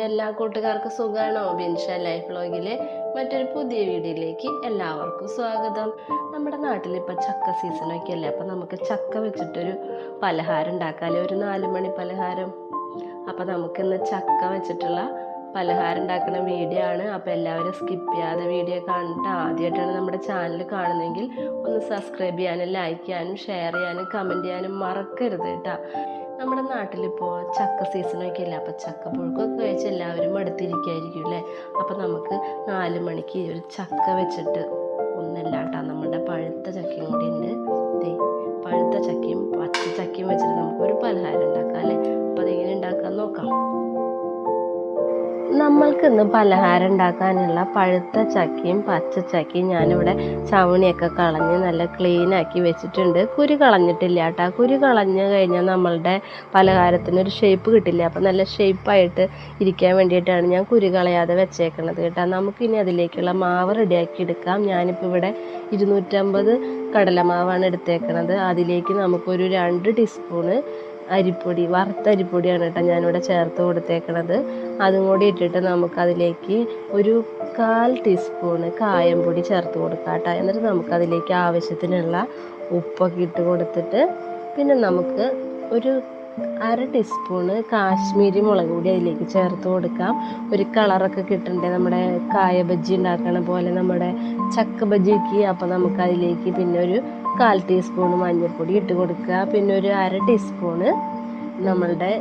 കൂട്ടുകാർക്ക് സുഖമാണോ ബിൻഷ ലൈഫ് വ്ളോഗിലെ മറ്റൊരു പുതിയ വീഡിയോയിലേക്ക് എല്ലാവർക്കും സ്വാഗതം. നമ്മുടെ നാട്ടിൽ ഇപ്പോൾ ചക്ക സീസണൊക്കെ അല്ലേ? അപ്പോൾ നമുക്ക് ചക്ക വെച്ചിട്ടൊരു പലഹാരം ഉണ്ടാക്കാമല്ലേ ഒരു നാല് മണി പലഹാരം. അപ്പം നമുക്കിന്ന് ചക്ക വെച്ചിട്ടുള്ള പലഹാരം ഉണ്ടാക്കുന്ന വീഡിയോ ആണ്. അപ്പോൾ എല്ലാവരും സ്കിപ്പ് ചെയ്യാതെ വീഡിയോ കണ്ടിട്ട് ആദ്യമായിട്ടാണ് നമ്മുടെ ചാനൽ കാണുന്നതെങ്കിൽ ഒന്ന് സബ്സ്ക്രൈബ് ചെയ്യാനും ലൈക്ക് ചെയ്യാനും ഷെയർ ചെയ്യാനും കമന്റ് ചെയ്യാനും മറക്കരുത് കേട്ടോ. നമ്മുടെ നാട്ടിലിപ്പോൾ ചക്ക സീസണൊക്കെ ഇല്ല അപ്പോൾ ചക്കപ്പുഴുക്കൊക്കെ കഴിച്ച് എല്ലാവരും അടുത്തിരിക്കായിരിക്കും അല്ലേ? അപ്പോൾ നമുക്ക് നാല് മണിക്ക് ഒരു ചക്ക വെച്ചിട്ട് ഒന്നല്ല കേട്ടോ നമ്മുടെ പഴുത്ത ചക്കയും കൂടി ഉണ്ട്. പഴുത്ത ചക്കയും പച്ച ചക്കയും വെച്ചിട്ട് നമുക്കൊരു പലഹാരം ഉണ്ടാക്കാം അല്ലേ? അപ്പോൾ അതെങ്ങനെ ഉണ്ടാക്കാൻ നോക്കാം. നമ്മൾക്ക് ഇന്ന് പലഹാരം ഉണ്ടാക്കാനുള്ള പഴുത്ത ചക്കയും പച്ച ചക്കയും ഞാനിവിടെ ചവണിയൊക്കെ കളഞ്ഞ് നല്ല ക്ലീൻ ആക്കി വെച്ചിട്ടുണ്ട്. കുരു കളഞ്ഞിട്ടില്ല കേട്ടോ. കുരു കളഞ്ഞ് കഴിഞ്ഞാൽ നമ്മളുടെ പലഹാരത്തിന് ഒരു ഷേപ്പ് കിട്ടില്ല. അപ്പം നല്ല ഷേപ്പായിട്ട് ഇരിക്കാൻ വേണ്ടിയിട്ടാണ് ഞാൻ കുരു കളയാതെ വെച്ചേക്കണത് കേട്ടോ. നമുക്കിനി അതിലേക്കുള്ള മാവ് റെഡിയാക്കി എടുക്കാം. ഞാനിപ്പോൾ ഇവിടെ ഇരുന്നൂറ്റമ്പത് കടലമാവാണ് എടുത്തേക്കണത്. അതിലേക്ക് നമുക്കൊരു രണ്ട് ടീസ്പൂണ് അരിപ്പൊടി വറുത്ത അരിപ്പൊടിയാണ് കേട്ടോ ഞാനിവിടെ ചേർത്ത് കൊടുത്തേക്കണത്. അതും കൂടി ഇട്ടിട്ട് നമുക്കതിലേക്ക് ഒരു കാൽ ടീസ്പൂണ് കായംപൊടി ചേർത്ത് കൊടുക്കാം കേട്ടോ. എന്നിട്ട് നമുക്കതിലേക്ക് ആവശ്യത്തിനുള്ള ഉപ്പൊക്കെ ഇട്ട് കൊടുത്തിട്ട് പിന്നെ നമുക്ക് ഒരു അര ടീസ്പൂണ് കാശ്മീരി മുളക് പൊടി അതിലേക്ക് ചേർത്ത് കൊടുക്കാം. ഒരു കളറൊക്കെ കിട്ടണ്ടേ? നമ്മുടെ കായ ബജ്ജി ഉണ്ടാക്കണ പോലെ നമ്മുടെ ചക്ക ബജ്ജിക്ക് അപ്പോൾ നമുക്ക് അതിലേക്ക് പിന്നെ ഒരു കാൽ ടീസ്പൂൺ മഞ്ഞൾപ്പൊടി ഇട്ട് കൊടുക്കുക. പിന്നെ ഒരു അര ടീസ്പൂണ് നമ്മളുടെ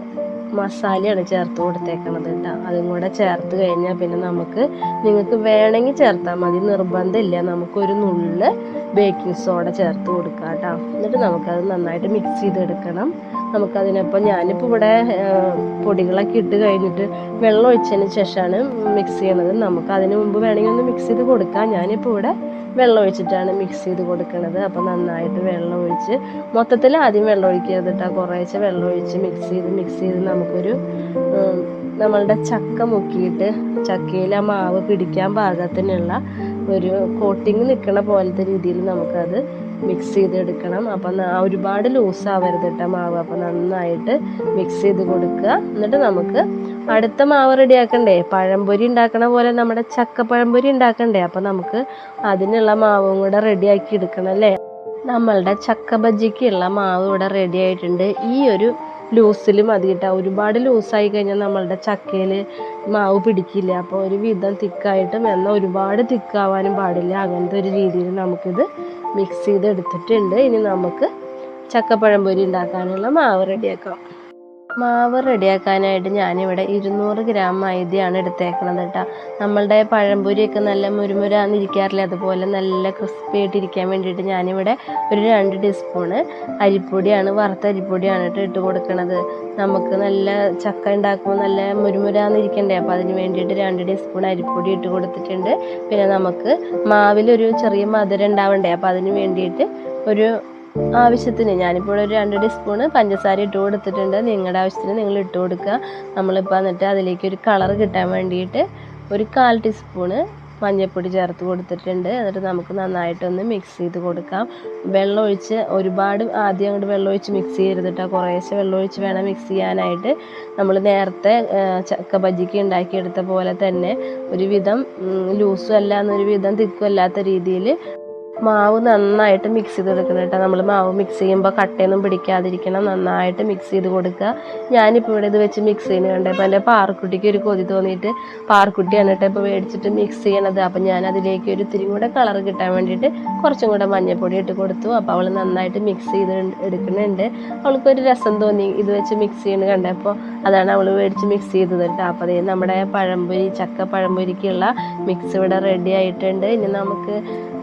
മസാലയാണ് ചേർത്ത് കൊടുത്തേക്കണത് കേട്ടോ. അതും കൂടെ ചേർത്ത് കഴിഞ്ഞാൽ പിന്നെ നമുക്ക് നിങ്ങൾക്ക് വേണമെങ്കിൽ ചേർത്താൽ മതി. നിർബന്ധമില്ല. നമുക്കൊരു നുള്ള് ബേക്കിംഗ് സോഡ ചേർത്ത് കൊടുക്കുക കേട്ടോ. എന്നിട്ട് നമുക്കത് നന്നായിട്ട് മിക്സ് ചെയ്തെടുക്കണം. നമുക്കതിനൊപ്പം ഞാനിപ്പോൾ ഇവിടെ പൊടികളൊക്കെ ഇട്ട് കഴിഞ്ഞിട്ട് വെള്ളം ഒഴിച്ചതിന് ശേഷമാണ് മിക്സ് ചെയ്യണത്. നമുക്ക് അതിന് മുമ്പ് വേണമെങ്കിൽ ഒന്ന് മിക്സ് ചെയ്ത് കൊടുക്കാം. ഞാനിപ്പോൾ ഇവിടെ വെള്ളം ഒഴിച്ചിട്ടാണ് മിക്സ് ചെയ്ത് കൊടുക്കുന്നത് അപ്പോൾ നന്നായിട്ട് വെള്ളം ഒഴിച്ച് മൊത്തത്തിൽ ആദ്യം വെള്ളം ഒഴിക്കരുത് കുറേശ്ശെ വെള്ളം ഒഴിച്ച് മിക്സ് ചെയ്ത് മിക്സ് ചെയ്ത് നമുക്കൊരു നമ്മളുടെ ചക്ക മുക്കിയിട്ട് ചക്കയിൽ ആ മാവ് പിടിക്കാൻ പാകത്തിനുള്ള ഒരു കോട്ടിങ് നിൽക്കണ പോലത്തെ രീതിയിൽ നമുക്കത് മിക്സ് ചെയ്തെടുക്കണം. അപ്പം ഒരുപാട് ലൂസ് ആവരുത് കേട്ടോ മാവ്. അപ്പം നന്നായിട്ട് മിക്സ് ചെയ്ത് കൊടുക്കുക. എന്നിട്ട് നമുക്ക് അടുത്ത മാവ് റെഡിയാക്കണ്ടേ? പഴംപൊരി ഉണ്ടാക്കണ പോലെ നമ്മുടെ ചക്ക പഴംപൊരി ഉണ്ടാക്കണ്ടേ? അപ്പോൾ നമുക്ക് അതിനുള്ള മാവും കൂടെ റെഡിയാക്കി എടുക്കണം അല്ലേ? നമ്മളുടെ ചക്ക ബജ്ജിക്കുള്ള മാവ് ഇവിടെ റെഡി ആയിട്ടുണ്ട്. ഈ ഒരു ലൂസിൽ മതി കേട്ടോ. ഒരുപാട് ലൂസായി കഴിഞ്ഞാൽ നമ്മളുടെ ചക്കയിൽ മാവ് പിടിക്കില്ല. അപ്പോൾ ഒരു വിധം തിക്കായിട്ടും എന്നാൽ ഒരുപാട് തിക്കാവാനും പാടില്ല. അങ്ങനത്തെ ഒരു രീതിയിൽ നമുക്കിത് മിക്സ് ചെയ്ത് എടുത്തിട്ടുണ്ട് ഇനി നമുക്ക് ചക്കപ്പഴം പൊരി ഉണ്ടാക്കാനുള്ള മാവ് റെഡിയാക്കാം മാവ് റെഡിയാക്കാനായിട്ട് ഞാനിവിടെ ഇരുന്നൂറ് ഗ്രാം മൈദയാണ് എടുത്തേക്കണത് കേട്ടോ നമ്മളുടെ പഴംപൊരിയൊക്കെ നല്ല മുരുമുരാന്നിരിക്കാറില്ല അതുപോലെ നല്ല ക്രിസ്പി ആയിട്ട് ഇരിക്കാൻ വേണ്ടിയിട്ട് ഞാനിവിടെ ഒരു രണ്ട് ടീസ്പൂണ് അരിപ്പൊടിയാണ് വറുത്ത അരിപ്പൊടിയാണ് കേട്ടോ ഇട്ട് കൊടുക്കണത്. നമുക്ക് നല്ല ചക്ക ഉണ്ടാക്കുമ്പോൾ നല്ല മുരുമുരാന്നിരിക്കണ്ടേ അപ്പോൾ അതിന് വേണ്ടിയിട്ട് രണ്ട് ടീസ്പൂൺ അരിപ്പൊടി ഇട്ട് കൊടുത്തിട്ടുണ്ട്. പിന്നെ നമുക്ക് മാവിലൊരു ചെറിയ മധുരം ഉണ്ടാവണ്ടേ അപ്പോൾ അതിന് വേണ്ടിയിട്ട് ഒരു ആവശ്യത്തിന്. ഞാനിപ്പോൾ ഒരു രണ്ട് ടീസ്പൂണ് പഞ്ചസാര ഇട്ട് കൊടുത്തിട്ടുണ്ട്. നിങ്ങളുടെ ആവശ്യത്തിന് നിങ്ങൾ ഇട്ട് കൊടുക്കുക. നമ്മളിപ്പോൾ എന്നിട്ട് അതിലേക്ക് ഒരു കളർ കിട്ടാൻ വേണ്ടിയിട്ട് ഒരു കാൽ ടീസ്പൂണ് മഞ്ഞൾപ്പൊടി ചേർത്ത് കൊടുത്തിട്ടുണ്ട്. എന്നിട്ട് നമുക്ക് നന്നായിട്ടൊന്ന് മിക്സ് ചെയ്ത് കൊടുക്കാം. വെള്ളം ഒഴിച്ച് ഒരുപാട് ആദ്യം അങ്ങോട്ട് വെള്ളം ഒഴിച്ച് മിക്സ് ചെയ്യരുത് കുറേശ്ശെ വെള്ളം ഒഴിച്ച് വേണം മിക്സ് ചെയ്യാനായിട്ട്. നമ്മൾ നേരത്തെ ചക്ക ബജ്ജിക്ക് ഉണ്ടാക്കിയെടുത്ത പോലെ തന്നെ ഒരുവിധം ലൂസും അല്ല എന്നൊരു വിധം തിക്കും അല്ലാത്ത രീതിയിൽ മാവ് നന്നായിട്ട് മിക്സ് ചെയ്ത് കൊടുക്കണം കേട്ടോ. നമ്മൾ മാവ് മിക്സ് ചെയ്യുമ്പോൾ കട്ടയൊന്നും പിടിക്കാതിരിക്കണം. നന്നായിട്ട് മിക്സ് ചെയ്ത് കൊടുക്കുക. ഞാനിപ്പോൾ ഇവിടെ ഇത് വെച്ച് മിക്സ് ചെയ്യുന്നത് കണ്ടേ? അപ്പോൾ എന്റെ പാറക്കുട്ടിക്ക് ഒരു കൊതി തോന്നിയിട്ട് പാറക്കുട്ടിയാണ് കേട്ടോ ഇപ്പോൾ മേടിച്ചിട്ട് മിക്സ് ചെയ്യണത്. അപ്പോൾ ഞാൻ അതിലേക്ക് ഒരു ഇത്തിരി കൂടെ കളർ കിട്ടാൻ വേണ്ടിയിട്ട് കുറച്ചും കൂടെ മഞ്ഞൾപ്പൊടി ഇട്ട് കൊടുത്തു. അപ്പോൾ അവൾ നന്നായിട്ട് മിക്സ് ചെയ്ത് എടുക്കുന്നുണ്ട്. അവൾക്കൊരു രസം തോന്നി ഇത് വെച്ച് മിക്സ് ചെയ്യുന്നത് കണ്ടപ്പോൾ അതാണ് അവൾ മേടിച്ച് മിക്സ് ചെയ്തത് കേട്ടോ. അപ്പോൾ അതേ നമ്മുടെ പഴംപൊരി ചക്ക പഴംപൊരിക്കുള്ള മിക്സ് ഇവിടെ റെഡി ആയിട്ടുണ്ട്. ഇനി നമുക്ക്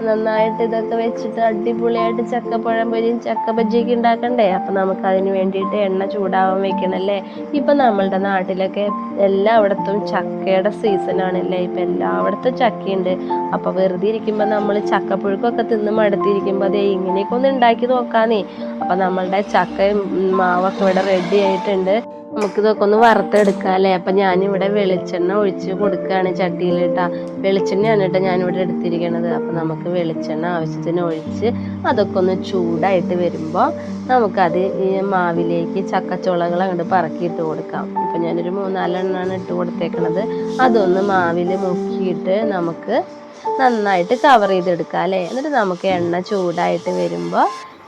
നന്നായിട്ട് ഇതൊക്കെ വെച്ചിട്ട് അടിപൊളിയായിട്ട് ചക്കപ്പഴം പൊരിയും ചക്ക ബജ്ജിയൊക്കെ ഉണ്ടാക്കണ്ടേ? അപ്പം നമുക്ക് അതിന് വേണ്ടിയിട്ട് എണ്ണ ചൂടാവാൻ വെക്കണല്ലേ? ഇപ്പം നമ്മളുടെ നാട്ടിലൊക്കെ എല്ലായിടത്തും ചക്കയുടെ സീസണാണല്ലേ ഇപ്പം എല്ലായിടത്തും ചക്കയുണ്ട്. അപ്പോൾ വെറുതെ ഇരിക്കുമ്പോൾ നമ്മൾ ചക്കപ്പുഴുക്കൊക്കെ തിന്ന് മടുത്തിരിക്കുമ്പോൾ അതേ ഇങ്ങനെയൊക്കെ ഒന്ന് ഉണ്ടാക്കി നോക്കാന്നേ. അപ്പം നമ്മളുടെ ചക്കയും മാവൊക്കെ ഇവിടെ റെഡി ആയിട്ടുണ്ട്. നമുക്കിതൊക്കെ ഒന്ന് വറുത്തെടുക്കാം അല്ലേ? അപ്പം ഞാനിവിടെ വെളിച്ചെണ്ണ ഒഴിച്ച് കൊടുക്കുകയാണ് ചട്ടിയിലിട്ടാ വെളിച്ചെണ്ണയാണ് കേട്ടോ ഞാനിവിടെ എടുത്തിരിക്കണത്. അപ്പം നമുക്ക് വെളിച്ചെണ്ണ ആവശ്യത്തിന് ഒഴിച്ച് അതൊക്കെ ഒന്ന് ചൂടായിട്ട് വരുമ്പോൾ നമുക്കത് ഈ മാവിലേക്ക് ചക്കച്ചുളകൾ അങ്ങോട്ട് പറക്കിയിട്ട് കൊടുക്കാം. ഇപ്പം ഞാനൊരു മൂന്നാലെണ്ണാണ് ഇട്ട് കൊടുത്തേക്കണത്. അതൊന്ന് മാവിൽ മുക്കിയിട്ട് നമുക്ക് നന്നായിട്ട് കവർ ചെയ്തെടുക്കാം അല്ലേ? എന്നിട്ട് നമുക്ക് എണ്ണ ചൂടായിട്ട് വരുമ്പോൾ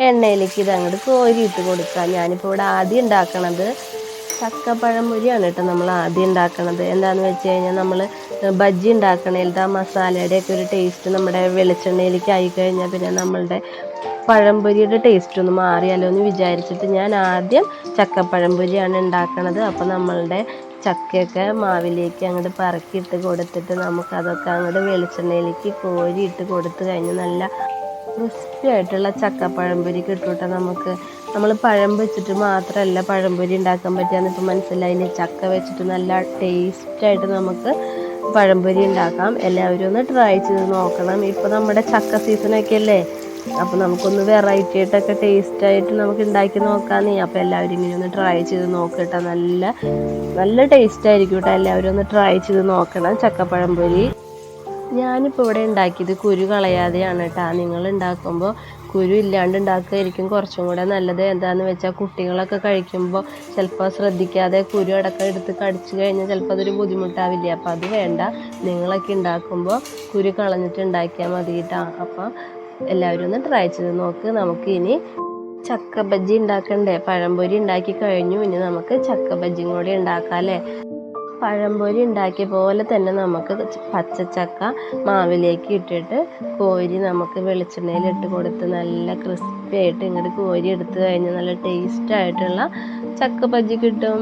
എണ്ണയിലേക്ക് ഇത് അങ്ങോട്ട് കോരിയിട്ട് കൊടുക്കാം. ഞാനിപ്പോൾ ഇവിടെ ആദ്യം ഉണ്ടാക്കണത് ചക്കപ്പഴംപൊരിയാണ് കേട്ടോ നമ്മൾ ആദ്യം ഉണ്ടാക്കണത്. എന്താണെന്ന് വെച്ച് കഴിഞ്ഞാൽ നമ്മൾ ബജ്ജി ഉണ്ടാക്കണേലത്തെ ആ മസാലയുടെയൊക്കെ ഒരു ടേസ്റ്റ് നമ്മുടെ വെളിച്ചെണ്ണയിലേക്ക് ആയി കഴിഞ്ഞാൽ പിന്നെ നമ്മളുടെ പഴംപൊരിയുടെ ടേസ്റ്റ് ഒന്ന് മാറിയാലോ എന്ന് വിചാരിച്ചിട്ട് ഞാൻ ആദ്യം ചക്കപ്പഴംപൊരിയാണ് ഉണ്ടാക്കണത്. അപ്പോൾ നമ്മളുടെ ചക്കയൊക്കെ മാവിലേക്ക് അങ്ങോട്ട് പറക്കിയിട്ട് കൊടുത്തിട്ട് നമുക്കതൊക്കെ അങ്ങോട്ട് വെളിച്ചെണ്ണയിലേക്ക് കോരിയിട്ട് കൊടുത്തു കഴിഞ്ഞാൽ നല്ല ക്രിസ്പി ആയിട്ടുള്ള ചക്കപ്പഴംപൊരി കിട്ടൂട്ടോ കേട്ടോ നമുക്ക്. നമ്മൾ പഴം വെച്ചിട്ട് മാത്രമല്ല പഴംപൊരി ഉണ്ടാക്കാൻ പറ്റുകയെന്ന് ഇപ്പോൾ മനസ്സിലായി ചക്ക വെച്ചിട്ട് നല്ല ടേസ്റ്റായിട്ട് നമുക്ക് പഴംപൊരി ഉണ്ടാക്കാം. എല്ലാവരും ഒന്ന് ട്രൈ ചെയ്ത് നോക്കണം. ഇപ്പോൾ നമ്മുടെ ചക്ക സീസണൊക്കെ അല്ലേ? അപ്പോൾ നമുക്കൊന്ന് വെറൈറ്റി ആയിട്ടൊക്കെ ടേസ്റ്റ് ആയിട്ട് നമുക്ക് ഉണ്ടാക്കി നോക്കാന്നേ. അപ്പോൾ എല്ലാവരും ഇങ്ങനെ ഒന്ന് ട്രൈ ചെയ്ത് നോക്കട്ടെ. നല്ല നല്ല ടേസ്റ്റ് ആയിരിക്കും കേട്ടോ എല്ലാവരും ഒന്ന് ട്രൈ ചെയ്ത് നോക്കണം ചക്കപ്പഴംപൊരി ഞാനിപ്പോൾ ഇവിടെ ഉണ്ടാക്കിയത് കുരു കളയാതെയാണ് കേട്ടോ നിങ്ങൾ ഉണ്ടാക്കുമ്പോൾ കുരു ഇല്ലാണ്ട് ഉണ്ടാക്കുകയായിരിക്കും. കുറച്ചും കൂടെ നല്ലത് എന്താണെന്ന് വെച്ചാൽ കുട്ടികളൊക്കെ കഴിക്കുമ്പോൾ ചിലപ്പോൾ ശ്രദ്ധിക്കാതെ കുരു അടക്കം എടുത്ത് കടിച്ചു കഴിഞ്ഞാൽ ചിലപ്പോൾ അതൊരു ബുദ്ധിമുട്ടാവില്ലേ? അപ്പോൾ അത് വേണ്ട. നിങ്ങളൊക്കെ ഉണ്ടാക്കുമ്പോൾ കുരു കളഞ്ഞിട്ട് ഉണ്ടാക്കിയാൽ മതി കേട്ടോ അപ്പോൾ എല്ലാവരും ഒന്ന് ട്രൈ ചെയ്ത് നോക്ക്. നമുക്ക് ഇനി ചക്ക ബജ്ജി ഉണ്ടാക്കണ്ടേ? പഴംപൊരി ഉണ്ടാക്കി കഴിഞ്ഞു. ഇനി നമുക്ക് ചക്ക ബജ്ജിയും കൂടി ഉണ്ടാക്കാം അല്ലേ? പഴംപൊരി ഉണ്ടാക്കിയ പോലെ തന്നെ നമുക്ക് പച്ചച്ചക്ക മാവിലേക്ക് ഇട്ടിട്ട് കോരി നമുക്ക് വെളിച്ചെണ്ണയിൽ ഇട്ട് കൊടുത്ത് നല്ല ക്രിസ്പി ആയിട്ട് ഇങ്ങോട്ട് കോരി എടുത്ത് കഴിഞ്ഞാൽ നല്ല ടേസ്റ്റ് ആയിട്ടുള്ള ചക്ക ബജ്ജി കിട്ടും.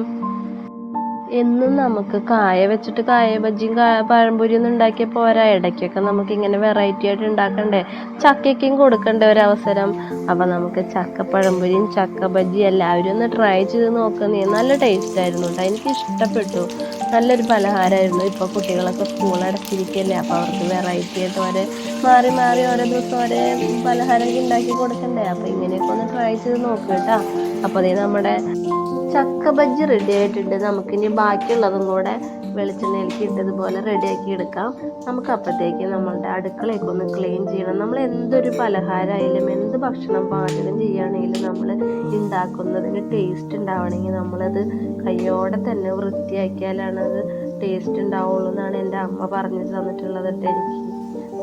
എന്നും നമുക്ക് കായ വെച്ചിട്ട് കായ ബജ്ജിയും പഴംപൊരി പഴംപൊരിയും ഒന്നും ഉണ്ടാക്കിയാൽ പോരാ. ഇടയ്ക്കൊക്കെ നമുക്ക് ഇങ്ങനെ വെറൈറ്റി ആയിട്ട് ഉണ്ടാക്കണ്ടേ? ചക്കയ്ക്കും ഒരു അവസരം അപ്പം നമുക്ക് ചക്ക പഴംപൊരിയും ചക്ക ബജ്ജിയും എല്ലാവരും ഒന്ന് ട്രൈ ചെയ്ത് നോക്കുന്നേ നല്ല ടേസ്റ്റ് ആയിരുന്നു കേട്ടോ എനിക്ക് ഇഷ്ടപ്പെട്ടു നല്ലൊരു പലഹാരമായിരുന്നു ഇപ്പോൾ കുട്ടികളൊക്കെ സ്കൂൾ അടച്ചിരിക്കുകയല്ലേ അപ്പോൾ അവർക്ക് വെറൈറ്റി ആയിട്ട് ഓരോ മാറി മാറി ഓരോ ദിവസം ഓരോ പലഹാരമൊക്കെ ഉണ്ടാക്കി കൊടുക്കണ്ടേ? അപ്പോൾ ഇങ്ങനെയൊക്കെ ഒന്ന് ട്രൈ ചെയ്ത് നോക്കുക കേട്ടോ. അപ്പോൾ അതേ നമ്മുടെ ചക്ക ബജ്ജി റെഡി ആയിട്ടുണ്ട്. നമുക്കിനി ബാക്കിയുള്ളതും കൂടെ വെളിച്ചെണ്ണയിലേക്ക് ഇട്ടതുപോലെ റെഡിയാക്കി എടുക്കാം. നമുക്ക് അപ്പോഴത്തേക്ക് നമ്മളുടെ അടുക്കളയൊക്കെ ഒന്ന് ക്ലീൻ ചെയ്യണം. നമ്മൾ എന്തൊരു പലഹാരമായാലും എന്ത് ഭക്ഷണം പാചകം ചെയ്യുകയാണെങ്കിലും നമ്മൾ ഉണ്ടാക്കുന്നതിന് ടേസ്റ്റ് ഉണ്ടാവണമെങ്കിൽ നമ്മളത് കയ്യോടെ തന്നെ വൃത്തിയാക്കിയാലാണ് അത് ടേസ്റ്റ് ഉണ്ടാവുള്ളൂ എന്നാണ് എന്റെ അമ്മ പറഞ്ഞു തന്നിട്ടുള്ളത് കേട്ടോ എനിക്ക്.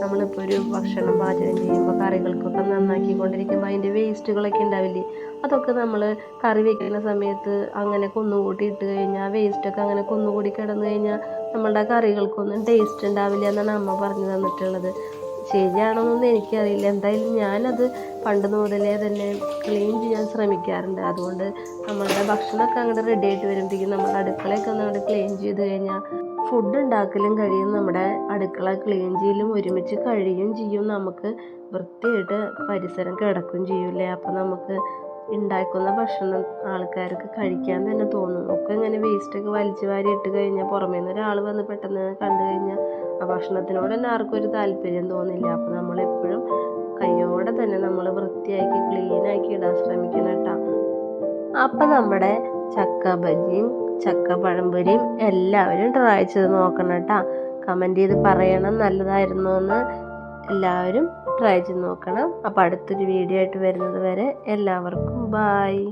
നമ്മളിപ്പോൾ ഒരു ഭക്ഷണം പാചകം ചെയ്യുമ്പോൾ കറികൾക്കൊക്കെ നന്നാക്കിക്കൊണ്ടിരിക്കുമ്പോൾ അതിന്റെ വേസ്റ്റുകളൊക്കെ ഉണ്ടാവില്ലേ? അതൊക്കെ നമ്മൾ കറി വെക്കുന്ന സമയത്ത് അങ്ങനെ കുന്നുകൂട്ടി ഇട്ട് കഴിഞ്ഞാൽ വേസ്റ്റൊക്കെ അങ്ങനെ കുന്നുകൂടി കിടന്നു കഴിഞ്ഞാൽ നമ്മളുടെ കറികൾക്കൊന്നും ടേസ്റ്റ് ഉണ്ടാവില്ല എന്നാണ് അമ്മ പറഞ്ഞു തന്നിട്ടുള്ളത്. ശരിയാണോന്നൊന്നും എനിക്കറിയില്ല. എന്തായാലും ഞാനത് പണ്ട് മുതലേ തന്നെ ക്ലീൻ ചെയ്യാൻ ശ്രമിക്കാറുണ്ട്. അതുകൊണ്ട് നമ്മളുടെ ഭക്ഷണമൊക്കെ അങ്ങോട്ട് റെഡി ആയിട്ട് വരുമ്പോഴത്തേക്കും നമ്മുടെ അടുക്കളയൊക്കെ ഒന്ന് അങ്ങോട്ട് ക്ലീൻ ചെയ്ത് കഴിഞ്ഞാൽ ഫുഡ് ഉണ്ടാക്കലും കഴിയും. നമ്മുടെ അടുക്കള ക്ലീൻ ചെയ്യലും ഒരുമിച്ച് കഴിയും ചെയ്യും. നമുക്ക് വൃത്തിയായിട്ട് പരിസരം കിടക്കും ചെയ്യൂലേ അപ്പം നമുക്ക് ഉണ്ടാക്കുന്ന ഭക്ഷണം ആൾക്കാർക്ക് കഴിക്കാൻ തന്നെ തോന്നും. ഒക്കെ ഇങ്ങനെ വേസ്റ്റൊക്കെ വലിച്ചു വാരി ഇട്ട് കഴിഞ്ഞാൽ പുറമേ നിന്ന് ഒരാൾ വന്ന് പെട്ടെന്ന് കണ്ടു കഴിഞ്ഞാൽ ആ ഭക്ഷണത്തിനോട് തന്നെ ആർക്കും ഒരു താല്പര്യം തോന്നില്ല. അപ്പം നമ്മളെപ്പോഴും കയ്യോടെ തന്നെ നമ്മൾ വൃത്തിയാക്കി ക്ലീനാക്കി ഇടാൻ ശ്രമിക്കണം കേട്ടോ. അപ്പം നമ്മുടെ ചക്ക ബജിയും ചക്ക പഴംപൊരിയും എല്ലാവരും ട്രൈ ചെയ്ത് നോക്കണം കേട്ടോ. കമന്റ് ചെയ്ത് പറയണം. നല്ലതായിരുന്നു എന്ന് എല്ലാവരും ട്രൈ ചെയ്ത് നോക്കണം. അപ്പോൾ അടുത്തൊരു വീഡിയോ ആയിട്ട് വരുന്നത് വരെ എല്ലാവർക്കും ബായ്